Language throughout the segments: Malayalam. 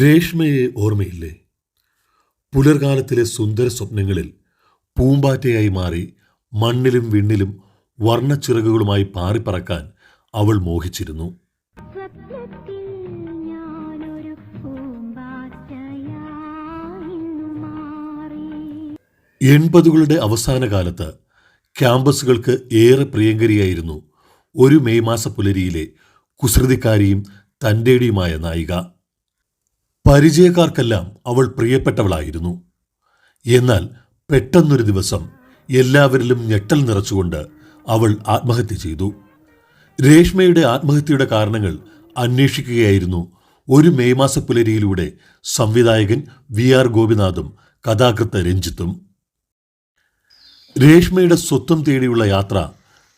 രേഷ്മയെ ഓർമ്മയില്ലേ? പുലർകാലത്തിലെ സുന്ദര സ്വപ്നങ്ങളിൽ പൂമ്പാറ്റയായി മാറി മണ്ണിലും വിണ്ണിലും വർണച്ചിറകുകളുമായി പാറിപ്പറക്കാൻ അവൾ മോഹിച്ചിരുന്നു. എൺപതുകളുടെ അവസാന കാലത്ത് ക്യാമ്പസുകൾക്ക് ഏറെ പ്രിയങ്കരിയായിരുന്നു ഒരു മെയ് മാസ പുലരിയിലെ കുസൃതിക്കാരിയും തന്റെടിയുമായ നായിക. പരിചയക്കാർക്കെല്ലാം അവൾ പ്രിയപ്പെട്ടവളായിരുന്നു. എന്നാൽ പെട്ടെന്നൊരു ദിവസം എല്ലാവരിലും ഞെട്ടൽ നിറച്ചുകൊണ്ട് അവൾ ആത്മഹത്യ ചെയ്തു. രേഷ്മയുടെ ആത്മഹത്യയുടെ കാരണങ്ങൾ അന്വേഷിക്കുകയായിരുന്നു ഒരു മെയ് മാസ പുലരിയിലൂടെ സംവിധായകൻ വി ആർ ഗോപിനാഥും കഥാകൃത്ത് രഞ്ജിത്തും. രേഷ്മയുടെ സ്വത്വം തേടിയുള്ള യാത്ര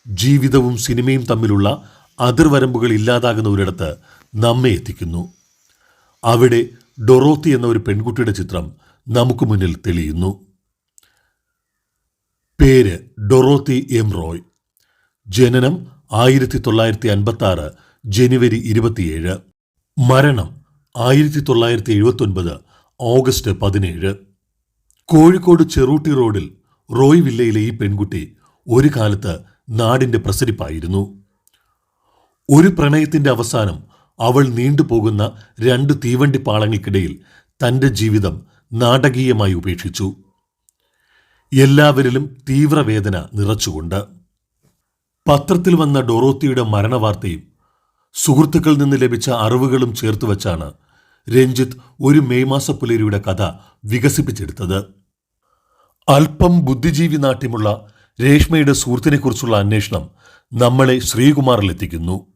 ജീവിതവും സിനിമയും തമ്മിലുള്ള അതിർവരമ്പുകൾ ഇല്ലാതാകുന്ന ഒരിടത്ത് നമ്മെ എത്തിക്കുന്നു. അവിടെ ഡൊറോത്തി എന്ന ഒരു പെൺകുട്ടിയുടെ ചിത്രം നമുക്ക് മുന്നിൽ തെളിയുന്നു. പേര് ഡൊറോത്തി എം റോയ്. ജനനം ആയിരത്തി തൊള്ളായിരത്തി അൻപത്തി ആറ് ജനുവരി ഇരുപത്തിയേഴ്. മരണം ആയിരത്തി തൊള്ളായിരത്തി എഴുപത്തൊൻപത് ഓഗസ്റ്റ് പതിനേഴ്. കോഴിക്കോട് ചെറൂട്ടി റോഡിൽ റോയ് വില്ലയിലെ ഈ പെൺകുട്ടി ഒരു കാലത്ത് നാടിന്റെ പ്രസരിപ്പായിരുന്നു. ഒരു പ്രണയത്തിന്റെ അവസാനം അവൾ നീണ്ടുപോകുന്ന രണ്ട് തീവണ്ടി പാളങ്ങൾക്കിടയിൽ തന്റെ ജീവിതം നാടകീയമായി ഉപേക്ഷിച്ചു. എല്ലാവരിലും തീവ്രവേദന നിറച്ചുകൊണ്ട്. പത്രത്തിൽ വന്ന ഡൊറോത്തിയുടെ മരണവാർത്തയും സുഹൃത്തുക്കളിൽ നിന്ന് ലഭിച്ച അറിവുകളും ചേർത്ത് വച്ചാണ് രഞ്ജിത്ത് ഒരു മെയ് മാസ പുലരിയുടെ കഥ വികസിപ്പിച്ചെടുത്തത്. അല്പം ബുദ്ധിജീവി നാട്യമുള്ള രേഷ്മയുടെ സുഹൃത്തിനെക്കുറിച്ചുള്ള അന്വേഷണം നമ്മളെ ശ്രീകുമാറിലെത്തിക്കുന്നു.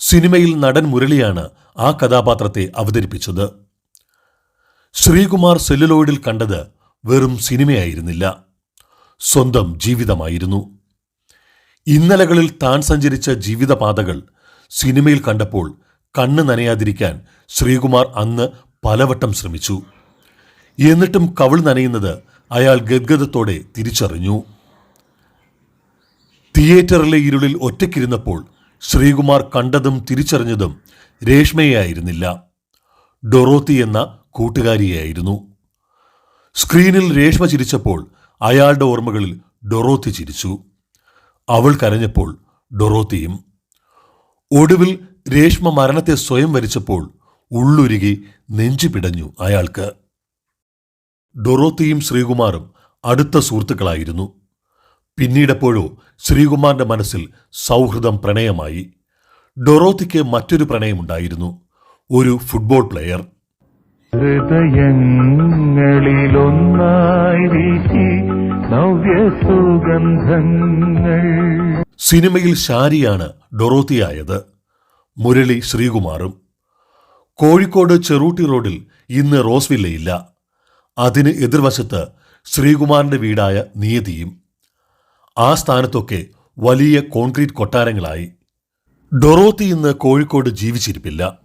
സിനിമയിൽ നടൻ മുരളിയാണ് ആ കഥാപാത്രത്തെ അവതരിപ്പിച്ചത്. ശ്രീകുമാർ സെല്ലുലോയിഡിൽ കണ്ടത് വെറും സിനിമയായിരുന്നില്ല. സ്വന്തം ജീവിതമായിരുന്നു. ഇന്നലകളിൽ താൻ സഞ്ചരിച്ച ജീവിതപാതകൾ സിനിമയിൽ കണ്ടപ്പോൾ കണ്ണ് നനയാതിരിക്കാൻ ശ്രീകുമാർ അന്ന് പലവട്ടം ശ്രമിച്ചു. എന്നിട്ടും കവിൾ നനയുന്നത് അയാൾ ഗദ്ഗതത്തോടെ തിരിച്ചറിഞ്ഞു. തിയേറ്ററിലെ ഇരുളിൽ ഒറ്റയ്ക്കിരുന്നപ്പോൾ ശ്രീകുമാർ കണ്ടതും തിരിച്ചറിഞ്ഞതും രേഷ്മയായിരുന്നില്ല. ഡൊറോത്തി എന്ന കൂട്ടുകാരിയായിരുന്നു. സ്ക്രീനിൽ രേഷ്മ ചിരിച്ചപ്പോൾ അയാളുടെ ഓർമ്മകളിൽ ഡൊറോത്തി ചിരിച്ചു. അവൾ കരഞ്ഞപ്പോൾ ഡൊറോത്തിയും. ഒടുവിൽ രേഷ്മ മരണത്തെ സ്വയം വരിച്ചപ്പോൾ ഉള്ളുരുകി നെഞ്ചു പിടഞ്ഞു അയാൾക്ക്. ഡൊറോത്തിയും ശ്രീകുമാറും അടുത്ത സുഹൃത്തുക്കളായിരുന്നു. പിന്നീടെപ്പോഴോ ശ്രീകുമാറിന്റെ മനസ്സിൽ സൗഹൃദം പ്രണയമായി. ഡൊറോത്തിക്ക് മറ്റൊരു പ്രണയമുണ്ടായിരുന്നു. ഒരു ഫുട്ബോൾ പ്ലെയർ. സിനിമയിൽ ഷാരിയാണ് ഡൊറോത്തിയായത്. മുരളി ശ്രീകുമാറും. കോഴിക്കോട് ചെറൂട്ടി റോഡിൽ ഇന്ന് റോസ്വില്ലയില്ല. അതിന് എതിർവശത്ത് ശ്രീകുമാറിന്റെ വീടായ നിയതിയും. ആ സ്ഥാനത്തൊക്കെ വലിയ കോൺക്രീറ്റ് കൊട്ടാരങ്ങളായി. ഡൊറോത്തി ഇന്ന് കോഴിക്കോട് ജീവിച്ചിരിപ്പില്ല.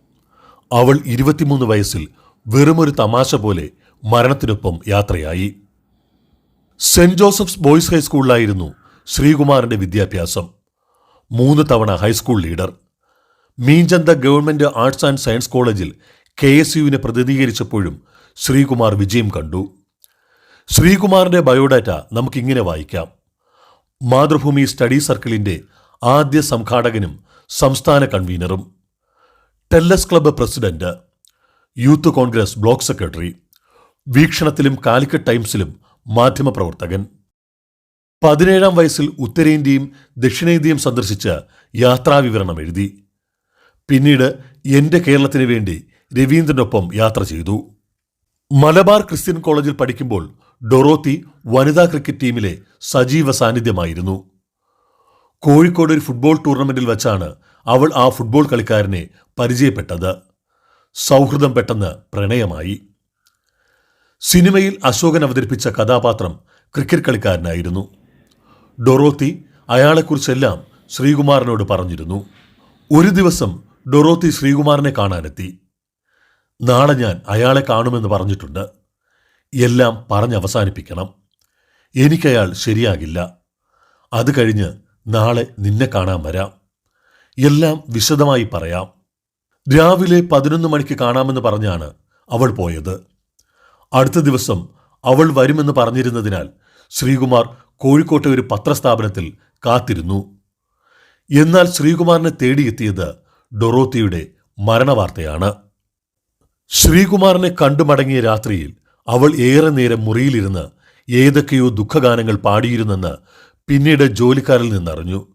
അവൾ ഇരുപത്തിമൂന്ന് വയസ്സിൽ വെറുമൊരു തമാശ പോലെ മരണത്തിനൊപ്പം യാത്രയായി. സെന്റ് ജോസഫ്സ് ബോയ്സ് ഹൈസ്കൂളിലായിരുന്നു ശ്രീകുമാറിന്റെ വിദ്യാഭ്യാസം. മൂന്ന് തവണ high school leader. Meenchanda government arts and science കോളേജിൽ കെ എസ് യുവിനെ പ്രതിനിധീകരിച്ചപ്പോഴും ശ്രീകുമാർ വിജയം കണ്ടു. ശ്രീകുമാറിന്റെ ബയോഡാറ്റ നമുക്കിങ്ങനെ വായിക്കാം. മാതൃഭൂമി സ്റ്റഡി സർക്കിളിന്റെ ആദ്യ സംഘാടകനും സംസ്ഥാന കൺവീനറും. Tells us club president youth Congress block secretary വീക്ഷണത്തിലും Calicut ടൈംസിലും മാധ്യമപ്രവർത്തകൻ. പതിനേഴാം വയസ്സിൽ ഉത്തരേന്ത്യയും ദക്ഷിണേന്ത്യയും സന്ദർശിച്ച് യാത്രാവിവരണം എഴുതി. പിന്നീട് എന്റെ കേരളത്തിന് വേണ്ടി രവീന്ദ്രനൊപ്പം യാത്ര ചെയ്തു. മലബാർ ക്രിസ്ത്യൻ കോളേജിൽ പഠിക്കുമ്പോൾ ഡൊറോത്തി വനിതാ ക്രിക്കറ്റ് ടീമിലെ സജീവ സാന്നിധ്യമായിരുന്നു. കോഴിക്കോട് ഒരു ഫുട്ബോൾ ടൂർണമെന്റിൽ വച്ചാണ് അവൾ ആ ഫുട്ബോൾ കളിക്കാരനെ പരിചയപ്പെട്ടത്. സൗഹൃദം പെട്ടെന്ന് പ്രണയമായി. സിനിമയിൽ അശോകൻ അവതരിപ്പിച്ച കഥാപാത്രം ക്രിക്കറ്റ് കളിക്കാരനായിരുന്നു. ഡൊറോത്തി അയാളെക്കുറിച്ചെല്ലാം ശ്രീകുമാറിനോട് പറഞ്ഞിരുന്നു. ഒരു ദിവസം ഡൊറോത്തി ശ്രീകുമാറിനെ കാണാനെത്തി. നാളെ ഞാൻ അയാളെ കാണുമെന്ന് പറഞ്ഞിട്ടുണ്ട്. എല്ലാം പറഞ്ഞവസാനിപ്പിക്കണം. എനിക്കയാൾ ശരിയാകില്ല. അത് കഴിഞ്ഞ് നാളെ നിന്നെ കാണാൻ വരാം. എല്ലാം വിശദമായി പറയാം. രാവിലെ പതിനൊന്ന് മണിക്ക് കാണാമെന്ന് പറഞ്ഞാണ് അവൾ പോയത്. അടുത്ത ദിവസം അവൾ വരുമെന്ന് പറഞ്ഞിരുന്നതിനാൽ ശ്രീകുമാർ കോഴിക്കോട്ടെ ഒരു പത്രസ്ഥാപനത്തിൽ കാത്തിരുന്നു. എന്നാൽ ശ്രീകുമാറിനെ തേടിയെത്തിയത് ഡൊറോത്തിയുടെ മരണവാർത്തയാണ്. ശ്രീകുമാറിനെ കണ്ടുമടങ്ങിയ രാത്രിയിൽ അവൾ ഏറെ നേരം മുറിയിലിരുന്ന് ഏതൊക്കെയോ ദുഃഖഗാനങ്ങൾ പാടിയിരുന്നെന്ന് പിന്നീട് ജോലിക്കാരിൽ നിന്നറിഞ്ഞു.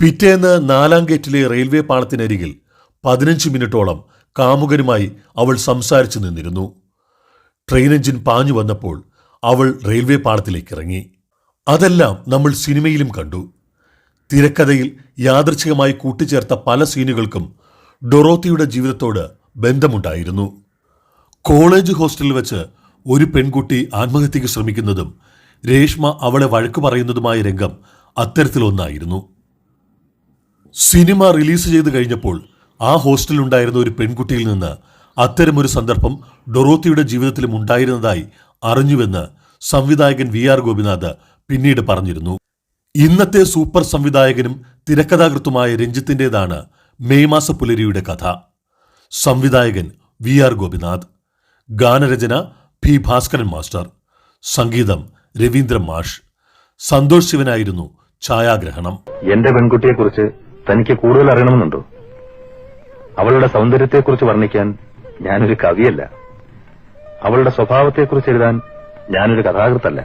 പിറ്റേന്ന് നാലാം ഗേറ്റിലെ റെയിൽവേ പാളത്തിനരികിൽ പതിനഞ്ച് മിനിറ്റോളം കാമുകരുമായി അവൾ സംസാരിച്ചു നിന്നിരുന്നു. ട്രെയിൻ എഞ്ചിൻ പാഞ്ഞു വന്നപ്പോൾ അവൾ റെയിൽവേ പാളത്തിലേക്ക് ഇറങ്ങി അതെല്ലാം നമ്മൾ സിനിമയിലും കണ്ടു. തിരക്കഥയിൽ യാദൃച്ഛികമായി കൂട്ടിച്ചേർത്ത പല സീനുകൾക്കും ഡൊറോത്തിയുടെ ജീവിതത്തോട് ബന്ധമുണ്ടായിരുന്നു. കോളേജ് ഹോസ്റ്റലിൽ വെച്ച് ഒരു പെൺകുട്ടി ആത്മഹത്യക്ക് ശ്രമിക്കുന്നതും രേഷ്മ അവളെ വഴക്കു പറയുന്നതുമായ രംഗം അത്തരത്തിലൊന്നായിരുന്നു. സിനിമ റിലീസ് ചെയ്ത് കഴിഞ്ഞപ്പോൾ ആ ഹോസ്റ്റലിലുണ്ടായിരുന്ന ഒരു പെൺകുട്ടിയിൽ നിന്ന് അത്തരമൊരു സന്ദർഭം ഡൊറോത്തിയുടെ ജീവിതത്തിലും ഉണ്ടായിരുന്നതായി അറിഞ്ഞുവെന്ന് സംവിധായകൻ വി ആർ ഗോപിനാഥ് പിന്നീട് പറഞ്ഞിരുന്നു. ഇന്നത്തെ സൂപ്പർ സംവിധായകനും തിരക്കഥാകൃത്തുമായ രഞ്ജിത്തിന്റെതാണ് മെയ് മാസ പുലരിയുടെ കഥ. സംവിധായകൻ വി ആർ ഗോപിനാഥ്. ഗാനരചന പി ഭാസ്കരൻ മാസ്റ്റർ സംഗീതം രവീന്ദ്ര മാഷ് സന്തോഷ് ശിവനായിരുന്നു ഛായാഗ്രഹണം. എന്റെ പെൺകുട്ടിയെക്കുറിച്ച് തനിക്ക് കൂടുതൽ അറിയണമെന്നുണ്ടോ? അവളുടെ സൗന്ദര്യത്തെക്കുറിച്ച് വർണിക്കാൻ ഞാനൊരു കവിയല്ല. അവളുടെ സ്വഭാവത്തെക്കുറിച്ച് എഴുതാൻ ഞാനൊരു കഥാകൃത്തല്ല.